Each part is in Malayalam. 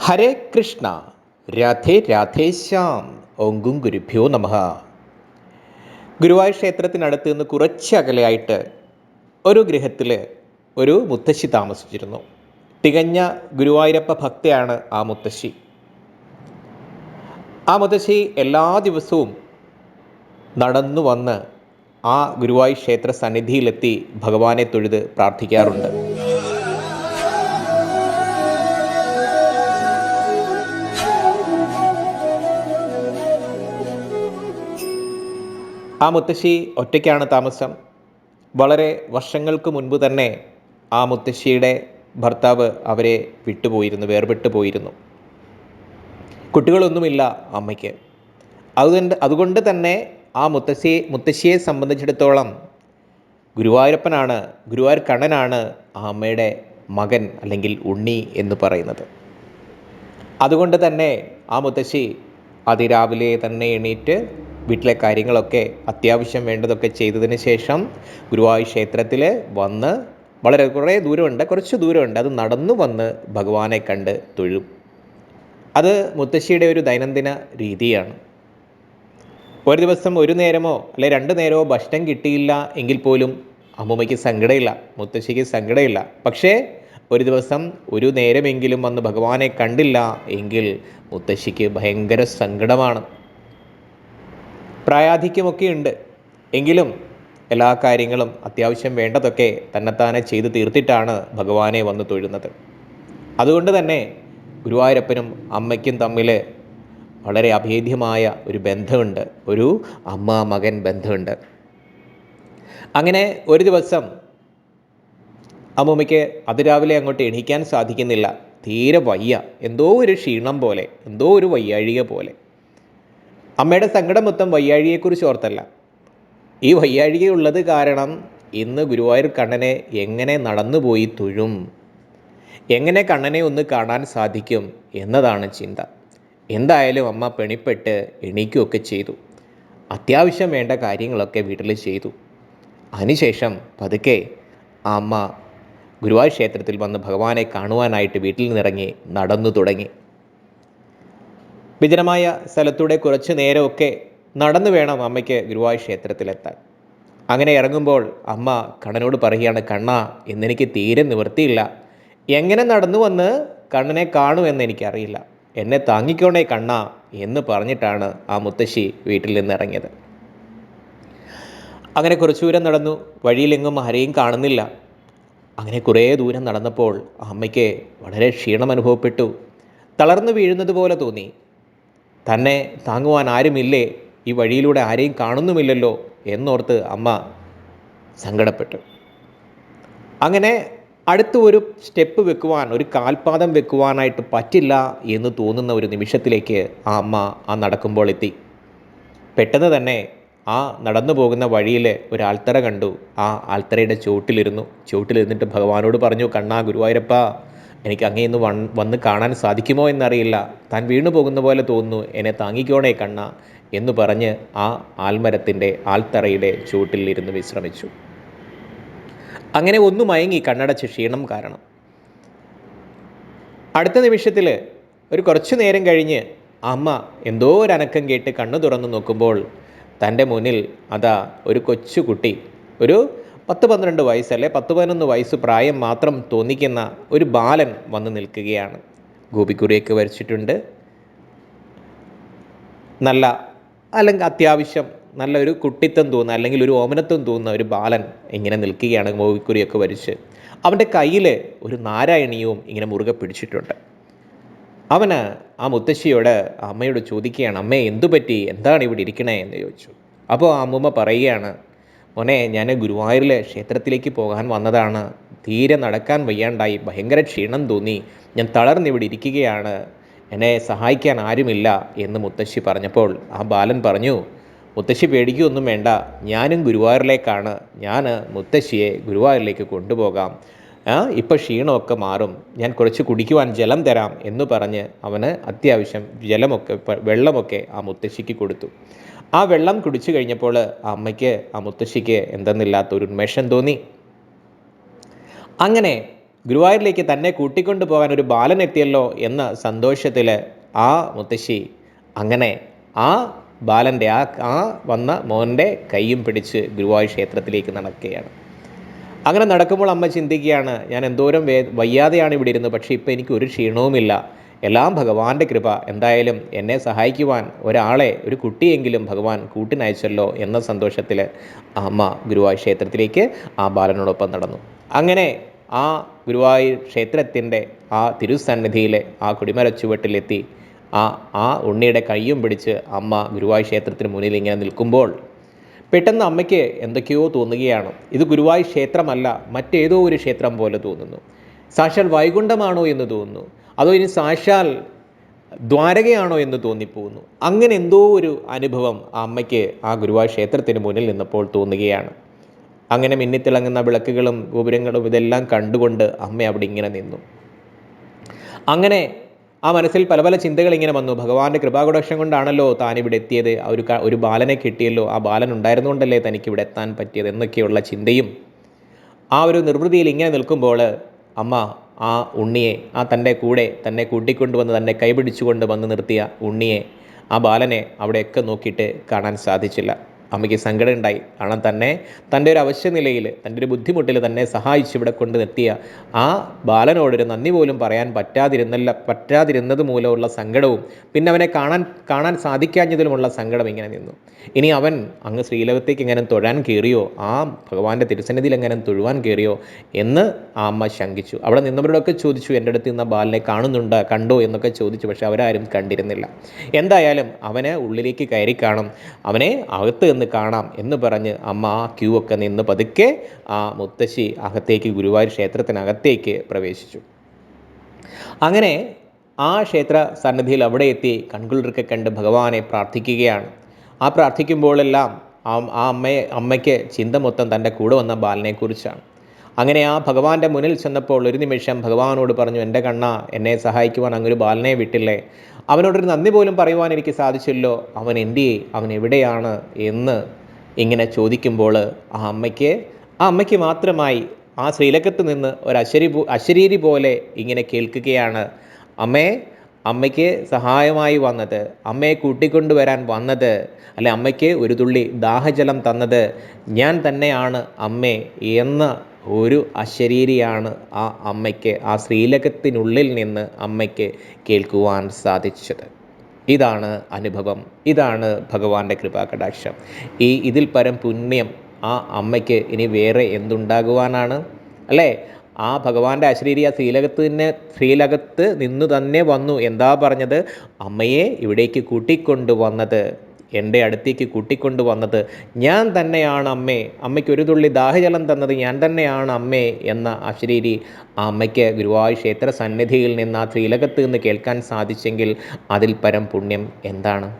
ഹരേ കൃഷ്ണ രാധേ രാധേ ശ്യാം ഓങ്കും ഗുരുഭ്യോ നമ. ഗുരുവായൂർ ക്ഷേത്രത്തിനടുത്ത് നിന്ന് കുറച്ച് അകലെയായിട്ട് ഒരു ഗൃഹത്തിൽ ഒരു മുത്തശ്ശി താമസിച്ചിരുന്നു. തികഞ്ഞ ഗുരുവായൂരപ്പ ഭക്തയാണ് ആ മുത്തശ്ശി. ആ മുത്തശ്ശി എല്ലാ ദിവസവും നടന്നു വന്ന് ആ ഗുരുവായൂർ ക്ഷേത്ര സന്നിധിയിലെത്തി ഭഗവാനെ തൊഴുത് പ്രാർത്ഥിക്കാറുണ്ട്. ആ മുത്തശ്ശി ഒറ്റയ്ക്കാണ് താമസം. വളരെ വർഷങ്ങൾക്ക് മുൻപ് തന്നെ ആ മുത്തശ്ശിയുടെ ഭർത്താവ് അവരെ വിട്ടുപോയിരുന്നു വേർപെട്ടു പോയിരുന്നു. കുട്ടികളൊന്നുമില്ല അമ്മയ്ക്ക്. അതുകൊണ്ട് അതുകൊണ്ട് തന്നെ ആ മുത്തശ്ശിയെ മുത്തശ്ശിയെ സംബന്ധിച്ചിടത്തോളം ഗുരുവായൂരപ്പനാണ് ഗുരുവായൂർ കണ്ണനാണ് ആ അമ്മയുടെ മകൻ അല്ലെങ്കിൽ ഉണ്ണി എന്ന് പറയുന്നത്. അതുകൊണ്ട് തന്നെ ആ മുത്തശ്ശി അതിരാവിലെ തന്നെ എണീറ്റ് വീട്ടിലെ കാര്യങ്ങളൊക്കെ അത്യാവശ്യം വേണ്ടതൊക്കെ ചെയ്തതിന് ശേഷം ഗുരുവായൂർ ക്ഷേത്രത്തിൽ വന്ന് വളരെ കുറേ ദൂരമുണ്ട് കുറച്ച് ദൂരമുണ്ട്. അത് നടന്നു വന്ന് ഭഗവാനെ കണ്ട് തൊഴും. അത് മുത്തശ്ശിയുടെ ഒരു ദൈനംദിന രീതിയാണ്. ഒരു ദിവസം ഒരു നേരമോ അല്ലെ രണ്ട് നേരമോ ഭക്ഷണം കിട്ടിയില്ല എങ്കിൽ പോലും അമ്മൂമ്മയ്ക്ക് സങ്കടമില്ല മുത്തശ്ശിക്ക് സങ്കടമില്ല പക്ഷേ ഒരു ദിവസം ഒരു നേരമെങ്കിലും വന്ന് ഭഗവാനെ കണ്ടില്ല എങ്കിൽ മുത്തശ്ശിക്ക് ഭയങ്കര സങ്കടമാണ്. പ്രായാധിക്യമൊക്കെ ഉണ്ട്. എങ്കിലും എല്ലാ കാര്യങ്ങളും അത്യാവശ്യം വേണ്ടതൊക്കെ തന്നെത്താനെ ചെയ്തു തീർത്തിട്ടാണ് ഭഗവാനെ വന്ന് തൊഴുന്നത്. അതുകൊണ്ട് തന്നെ ഗുരുവായൂരപ്പനും അമ്മയ്ക്കും തമ്മിൽ വളരെ അഭേദ്യമായ ഒരു ബന്ധമുണ്ട്. ഒരു അമ്മ മകൻ ബന്ധമുണ്ട്. അങ്ങനെ ഒരു ദിവസം അമ്മൂമ്മയ്ക്ക് അതിരാവിലെ അങ്ങോട്ട് എണീക്കാൻ സാധിക്കുന്നില്ല. തീരെ വയ്യ. എന്തോ ഒരു ക്ഷീണം പോലെ എന്തോ ഒരു വയ്യാഴിക പോലെ. അമ്മയുടെ സങ്കടം മൊത്തം വയ്യാഴിയെക്കുറിച്ച് ഓർത്തല്ല. ഈ വയ്യാഴികയുള്ളത് കാരണം ഇന്ന് ഗുരുവായൂർ കണ്ണനെ എങ്ങനെ നടന്നുപോയി തുഴും? എങ്ങനെ കണ്ണനെ ഒന്ന് കാണാൻ സാധിക്കും എന്നതാണ് ചിന്ത. എന്തായാലും അമ്മ പെണിപ്പെട്ട് എണീക്കുകയൊക്കെ ചെയ്തു. അത്യാവശ്യം വേണ്ട കാര്യങ്ങളൊക്കെ വീട്ടിൽ ചെയ്തു. അതിനുശേഷം പതുക്കെ അമ്മ ഗുരുവായൂർ ക്ഷേത്രത്തിൽ വന്ന് ഭഗവാനെ കാണുവാനായിട്ട് വീട്ടിൽ നിന്നിറങ്ങി നടന്നു തുടങ്ങി. വിജനമായ സ്ഥലത്തൂടെ കുറച്ച് നേരമൊക്കെ നടന്നു വേണം അമ്മയ്ക്ക് ഗുരുവായൂർ ക്ഷേത്രത്തിലെത്താൻ. അങ്ങനെ ഇറങ്ങുമ്പോൾ അമ്മ കണ്ണനോട് പറയുകയാണ് കണ്ണ എന്നെനിക്ക് തീരെ നിവൃത്തിയില്ല. എങ്ങനെ നടന്നു വന്ന് കണ്ണനെ കാണുമെന്ന് എനിക്കറിയില്ല. എന്നെ താങ്ങിക്കോണേ കണ്ണ എന്ന് പറഞ്ഞിട്ടാണ് ആ മുത്തശ്ശി വീട്ടിൽ നിന്ന് ഇറങ്ങിയത്. അങ്ങനെ കുറച്ചു ദൂരം നടന്നു. വഴിയിലെങ്ങും ആരെയും കാണുന്നില്ല. അങ്ങനെ കുറേ ദൂരം നടന്നപ്പോൾ അമ്മയ്ക്ക് വളരെ ക്ഷീണം അനുഭവപ്പെട്ടു. തളർന്നു വീഴുന്നത് പോലെ തോന്നി. തന്നെ താങ്ങുവാൻ ആരുമില്ലേ? ഈ വഴിയിലൂടെ ആരെയും കാണുന്നുമില്ലല്ലോ എന്നോർത്ത് അമ്മ സങ്കടപ്പെട്ടു. അങ്ങനെ അടുത്ത ഒരു സ്റ്റെപ്പ് വെക്കുവാൻ ഒരു കാൽപാദം വെക്കുവാനായിട്ട് പറ്റില്ല എന്ന് തോന്നുന്ന ഒരു നിമിഷത്തിലേക്ക് ആ അമ്മ ആ നടക്കുമ്പോൾ എത്തി. പെട്ടെന്ന് തന്നെ ആ നടന്നു പോകുന്ന വഴിയിൽ ഒരു ആൽത്തറ കണ്ടു. ആ ആൽത്തറയുടെ ചുവട്ടിലിരുന്നു. ചുവട്ടിലിരുന്നിട്ട് ഭഗവാനോട് പറഞ്ഞു കണ്ണാ ഗുരുവായൂരപ്പ എനിക്ക് അങ്ങേ ഇന്ന് വൺ വന്ന് കാണാൻ സാധിക്കുമോ എന്നറിയില്ല. താൻ വീണു പോകുന്ന പോലെ തോന്നുന്നു. എന്നെ താങ്ങിക്കോണേ കണ്ണ എന്ന് പറഞ്ഞ് ആ ആൽമരത്തിന്റെ ആൽത്തറയുടെ ചുവട്ടിൽ ഇരുന്ന് വിശ്രമിച്ചു. അങ്ങനെ ഒന്നു മയങ്ങി കണ്ണടച്ച് ക്ഷീണം കാരണം. അടുത്ത നിമിഷത്തിൽ ഒരു കുറച്ചു നേരം കഴിഞ്ഞ് അമ്മ എന്തോ ഒരു അനക്കം കേട്ട് കണ്ണു തുറന്നു നോക്കുമ്പോൾ തന്റെ മുന്നിൽ അതാ ഒരു കൊച്ചുകുട്ടി ഒരു പത്ത് പന്ത്രണ്ട് വയസ്സല്ലേ? പത്ത് പതിനൊന്ന് വയസ്സ് പ്രായം മാത്രം തോന്നിക്കുന്ന ഒരു ബാലൻ വന്ന് നിൽക്കുകയാണ്. ഗോപിക്കുറിയൊക്കെ വരച്ചിട്ടുണ്ട്. നല്ല അല്ലെങ്കിൽ അത്യാവശ്യം നല്ലൊരു കുട്ടിത്തം തോന്നുന്ന അല്ലെങ്കിൽ ഒരു ഓമനത്വം തോന്നുന്ന ഒരു ബാലൻ ഇങ്ങനെ നിൽക്കുകയാണ് ഗോപിക്കുറിയൊക്കെ വരച്ച്. അവന്റെ കയ്യിൽ ഒരു നാരായണീയവും ഇങ്ങനെ മുറുകെ പിടിച്ചിട്ടുണ്ട്. അവന് ആ മുത്തശ്ശിയോട് അമ്മയോട് ചോദിക്കുകയാണ് അമ്മയെ എന്തു പറ്റി എന്താണ് ഇവിടെ ഇരിക്കണേ? എന്ന് ചോദിച്ചു. അപ്പോൾ ആ അമ്മൂമ്മ പറയുകയാണ് മോനെ ഞാൻ ഗുരുവായൂരിലെ ക്ഷേത്രത്തിലേക്ക് പോകാൻ വന്നതാണ്. തീരെ നടക്കാൻ വയ്യാണ്ടായി. ഭയങ്കര ക്ഷീണം തോന്നി. ഞാൻ തളർന്നിവിടെ ഇരിക്കുകയാണ്. എന്നെ സഹായിക്കാൻ ആരുമില്ല എന്ന് മുത്തശ്ശി പറഞ്ഞപ്പോൾ ആ ബാലൻ പറഞ്ഞു മുത്തശ്ശി പേടിക്കുകയൊന്നും വേണ്ട. ഞാനും ഗുരുവായൂരിലേക്കാണ്. ഞാൻ മുത്തശ്ശിയെ ഗുരുവായൂരിലേക്ക് കൊണ്ടുപോകാം. ഇപ്പോൾ ഇപ്പം ക്ഷീണമൊക്കെ മാറും. ഞാൻ കുറച്ച് കുടിക്കുവാൻ ജലം തരാം എന്ന് പറഞ്ഞ് അവന് അത്യാവശ്യം ജലമൊക്കെ വെള്ളമൊക്കെ ആ മുത്തശ്ശിക്ക് കൊടുത്തു. ആ വെള്ളം കുടിച്ചു കഴിഞ്ഞപ്പോൾ അമ്മയ്ക്ക് ആ മുത്തശ്ശിക്ക് എന്തെന്നില്ലാത്ത ഒരു ഉന്മേഷം തോന്നി. അങ്ങനെ ഗുരുവായൂരിലേക്ക് തന്നെ കൂട്ടിക്കൊണ്ടു പോകാൻ ഒരു ബാലൻ എത്തിയല്ലോ എന്ന സന്തോഷത്തിൽ ആ മുത്തശ്ശി അങ്ങനെ ആ ബാലന്റെ ആ ആ വന്ന മോന്റെ കൈയും പിടിച്ച് ഗുരുവായൂർ ക്ഷേത്രത്തിലേക്ക് നടക്കുകയാണ്. അങ്ങനെ നടക്കുമ്പോൾ അമ്മ ചിന്തിക്കുകയാണ് ഞാൻ എന്തോരം വേ വയ്യാതെയാണ് ഇവിടെ ഇരുന്നത് പക്ഷേ ഇപ്പോൾ എനിക്ക് ഒരു ക്ഷീണവുമില്ല. എല്ലാം ഭഗവാന്റെ കൃപ. എന്തായാലും എന്നെ സഹായിക്കുവാൻ ഒരാളെ ഒരു കുട്ടിയെങ്കിലും ഭഗവാൻ കൂട്ടിനയച്ചല്ലോ എന്ന സന്തോഷത്തിൽ അമ്മ ഗുരുവായൂർ ക്ഷേത്രത്തിലേക്ക് ആ ബാലനോടൊപ്പം നടന്നു. അങ്ങനെ ആ ഗുരുവായൂർ ക്ഷേത്രത്തിന്റെ ആ തിരുസന്നിധിയിലെ ആ കുടിമര ചുവട്ടിലെത്തി ആ ആ ഉണ്ണിയുടെ കയ്യും പിടിച്ച് അമ്മ ഗുരുവായൂർ ക്ഷേത്രത്തിന് മുന്നിൽ ഇങ്ങനെ നിൽക്കുമ്പോൾ പെട്ടെന്ന് അമ്മയ്ക്ക് എന്തൊക്കെയോ തോന്നുകയാണ്. ഇത് ഗുരുവായൂർ ക്ഷേത്രമല്ല മറ്റേതോ ഒരു ക്ഷേത്രം പോലെ തോന്നുന്നു. സാക്ഷാൽ വൈകുണ്ഠമാണോ എന്ന് തോന്നുന്നു. അതോ ഇനി സാക്ഷാൽ ദ്വാരകയാണോ എന്ന് തോന്നിപ്പോകുന്നു? അങ്ങനെ എന്തോ ഒരു അനുഭവം ആ അമ്മയ്ക്ക് ആ ഗുരുവായൂർ ക്ഷേത്രത്തിന് മുന്നിൽ നിന്നപ്പോൾ തോന്നുകയാണ്. അങ്ങനെ മിന്നിത്തിളങ്ങുന്ന വിളക്കുകളും ഗോപുരങ്ങളും ഇതെല്ലാം കണ്ടുകൊണ്ട് അമ്മ അവിടെ ഇങ്ങനെ നിന്നു. അങ്ങനെ ആ മനസ്സിൽ പല പല ചിന്തകൾ ഇങ്ങനെ വന്നു. ഭഗവാന്റെ കൃപാകുടക്ഷം കൊണ്ടാണല്ലോ താൻ ഇവിടെ എത്തിയത്. ഒരു ഒരു ബാലനെ കിട്ടിയല്ലോ. ആ ബാലൻ ഉണ്ടായിരുന്നുകൊണ്ടല്ലേ തനിക്ക് ഇവിടെ എത്താൻ പറ്റിയത് എന്നൊക്കെയുള്ള ചിന്തയും ആ ഒരു നിർവൃതിയിൽ ഇങ്ങനെ നിൽക്കുമ്പോൾ അമ്മ ആ ഉണ്ണിയെ ആ തന്റെ കൂടെ തന്നെ കൂട്ടിക്കൊണ്ടുവന്ന് തന്നെ കൈപിടിച്ചുകൊണ്ട് വന്ന് നിർത്തിയ ഉണ്ണിയെ ആ ബാലനെ അവിടെയൊക്കെ നോക്കിയിട്ട് കാണാൻ സാധിച്ചില്ല. അമ്മയ്ക്ക് സങ്കടം ഉണ്ടായി. കാരണം തന്നെ തന്റെ ഒരു അവശ്യ നിലയിൽ തന്റെ ഒരു ബുദ്ധിമുട്ടിൽ തന്നെ സഹായിച്ച് ഇവിടെ കൊണ്ട് നിർത്തിയ ആ ബാലനോടൊരു നന്ദി പോലും പറയാൻ പറ്റാതിരുന്നല്ല പറ്റാതിരുന്നത് മൂലമുള്ള സങ്കടവും പിന്നെ അവനെ കാണാൻ കാണാൻ സാധിക്കാഞ്ഞതിലുമുള്ള സങ്കടം ഇങ്ങനെ നിന്നു. ഇനി അവൻ അങ്ങ് ശ്രീലോകത്തേക്ക് എങ്ങനെ തൊഴാൻ കയറിയോ ആ ഭഗവാന്റെ തിരുസന്നിധിയിൽ എങ്ങനെ തൊഴുവാൻ കയറിയോ എന്ന് ആ അമ്മ ശങ്കിച്ചു. അവിടെ നിന്നവരോടൊക്കെ ചോദിച്ചു എന്റെ അടുത്ത് നിന്ന് ബാലനെ കാണുന്നുണ്ട് കണ്ടോ? എന്നൊക്കെ ചോദിച്ചു. പക്ഷേ അവരാരും കണ്ടിരുന്നില്ല. എന്തായാലും അവന് ഉള്ളിലേക്ക് കയറി കാണും. അവനെ അകത്ത് നിന്ന് കാണാം എന്ന് പറഞ്ഞ് അമ്മ ആ ക്യൂ ഒക്കെ നിന്ന് പതുക്കെ ആ മുത്തശ്ശി അകത്തേക്ക് ഗുരുവായൂർ ക്ഷേത്രത്തിനകത്തേക്ക് പ്രവേശിച്ചു. അങ്ങനെ ആ ക്ഷേത്ര സന്നിധിയിൽ അവിടെ എത്തി കൺകുളിർക്കെ കണ്ട് ഭഗവാനെ പ്രാർത്ഥിക്കുകയാണ്. ആ പ്രാർത്ഥിക്കുമ്പോഴെല്ലാം ആ അമ്മയെ അമ്മയ്ക്ക് ചിന്ത മൊത്തം തന്റെ കൂടെ വന്ന ബാലനെക്കുറിച്ചാണ്. അങ്ങനെ ആ ഭഗവാന്റെ മുന്നിൽ ചെന്നപ്പോൾ ഒരു നിമിഷം ഭഗവാനോട് പറഞ്ഞു എന്റെ കണ്ണ എന്നെ സഹായിക്കുവാൻ അങ്ങൊരു ബാലനെ വിട്ടില്ലേ? അവനോടൊരു നന്ദി പോലും പറയുവാൻ എനിക്ക് സാധിച്ചല്ലോ. അവൻ എന്തിയെ? അവൻ എവിടെയാണ്? എന്ന് ഇങ്ങനെ ചോദിക്കുമ്പോൾ ആ അമ്മയ്ക്ക് ആ അമ്മയ്ക്ക് മാത്രമായി ആ ശ്രീലക്കത്ത് നിന്ന് ഒരു അശരി അശരീരി പോലെ ഇങ്ങനെ കേൾക്കുകയാണ്. അമ്മേ അമ്മയ്ക്ക് സഹായമായി വന്നത് അമ്മയെ കൂട്ടിക്കൊണ്ടുവരാൻ വന്നത് അല്ലെ അമ്മയ്ക്ക് ഒരു തുള്ളി ദാഹജലം തന്നത് ഞാൻ തന്നെയാണ് അമ്മേ എന്ന ഒരു അശരീരിയാണ് ആ അമ്മയ്ക്ക് ആ ശ്രീലകത്തിനുള്ളിൽ നിന്ന് അമ്മയ്ക്ക് കേൾക്കുവാൻ സാധിച്ചത്. ഇതാണ് അനുഭവം. ഇതാണ് ഭഗവാന്റെ കൃപാകടാക്ഷം. ഈ ഇതിൽ പരം പുണ്യം ആ അമ്മയ്ക്ക് ഇനി വേറെ എന്തുണ്ടാകുവാനാണ്? അല്ലേ? ആ ഭഗവാന്റെ അശരീരി ആ ശ്രീലകത്ത് തന്നെ ശ്രീലകത്ത് നിന്ന് തന്നെ വന്നു. എന്താ പറഞ്ഞത്? അമ്മയെ ഇവിടേക്ക് കൂട്ടിക്കൊണ്ടു വന്നത് എന്റെ അടുത്തേക്ക് കൂട്ടിക്കൊണ്ടു വന്നത് ഞാൻ തന്നെയാണ് അമ്മേ. അമ്മയ്ക്ക് ഒരു തുള്ളി ദാഹജലം തന്നത് ഞാൻ തന്നെയാണ് അമ്മേ എന്ന അശരീരി ആ അമ്മയ്ക്ക് ഗുരുവായൂർ ക്ഷേത്ര സന്നിധിയിൽ നിന്ന് ആ ശ്രീലകത്ത് നിന്ന് കേൾക്കാൻ സാധിച്ചെങ്കിൽ അതിൽ പരം പുണ്യം എന്താണ്?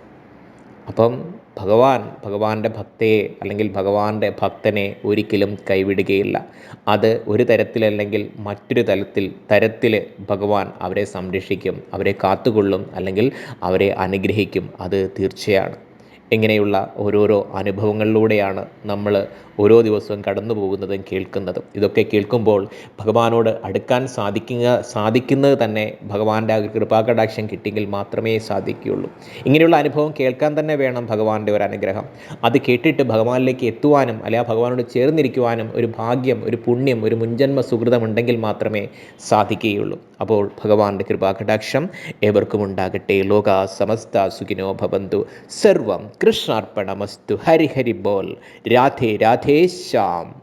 അപ്പം ഭഗവാൻ ഭഗവാന്റെ ഭക്തയെ അല്ലെങ്കിൽ ഭഗവാന്റെ ഭക്തനെ ഒരിക്കലും കൈവിടുകയില്ല. അത് ഒരു തരത്തിലല്ലെങ്കിൽ മറ്റൊരു തലത്തിൽ തരത്തിൽ ഭഗവാൻ അവരെ സംരക്ഷിക്കും അവരെ കാത്തുകൊള്ളും അല്ലെങ്കിൽ അവരെ അനുഗ്രഹിക്കും. അത് തീർച്ചയാണ്. ഇങ്ങനെയുള്ള ഓരോരോ അനുഭവങ്ങളിലൂടെയാണ് നമ്മൾ ഓരോ ദിവസവും കടന്നു പോകുന്നതും കേൾക്കുന്നതും. ഇതൊക്കെ കേൾക്കുമ്പോൾ ഭഗവാനോട് അടുക്കാൻ സാധിക്കുക സാധിക്കുന്നത് തന്നെ ഭഗവാന്റെ ആ കൃപാകടാക്ഷം കിട്ടിയെങ്കിൽ മാത്രമേ സാധിക്കുകയുള്ളൂ. ഇങ്ങനെയുള്ള അനുഭവം കേൾക്കാൻ തന്നെ വേണം ഭഗവാന്റെ ഒരു അനുഗ്രഹം. അത് കേട്ടിട്ട് ഭഗവാനിലേക്ക് എത്തുവാനും അല്ലെങ്കിൽ ആ ഭഗവാനോട് ചേർന്നിരിക്കുവാനും ഒരു ഭാഗ്യം ഒരു പുണ്യം ഒരു മുൻജന്മ സുഹൃതമുണ്ടെങ്കിൽ മാത്രമേ സാധിക്കുകയുള്ളൂ. അപ്പോൾ ഭഗവാന്റെ കൃപാകടാക്ഷം ഏവർക്കും ഉണ്ടാകട്ടെ ലോക സമസ്ത സുഖിനോ ഭവന്തു. സർവം കൃഷ്ണാർപ്പണമസ്തു. ഹരിഹരി ഹരി ബോൽ. രാധേ രാധേ ശ്യാം.